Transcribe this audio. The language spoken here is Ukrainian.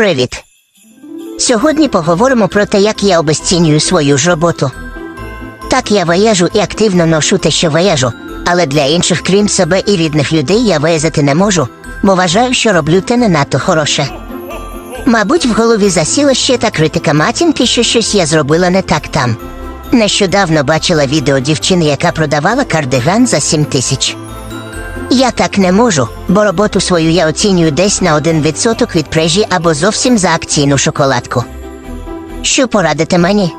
Привіт. Сьогодні поговоримо про те, як я обесцінюю свою ж роботу. Так, я виїжджу і активно ношу те, що виїжджу, але для інших, крім себе і рідних людей, я виїздити не можу, бо вважаю, що роблю те не надто хороше. Мабуть, в голові засіла ще та критика матінки, що щось я зробила не так там. Нещодавно бачила відео дівчини, яка продавала кардиган за 7 тисяч. Я так не можу, бо роботу свою я оцінюю десь на 1% від прежі або зовсім за акційну шоколадку. Що порадите мені?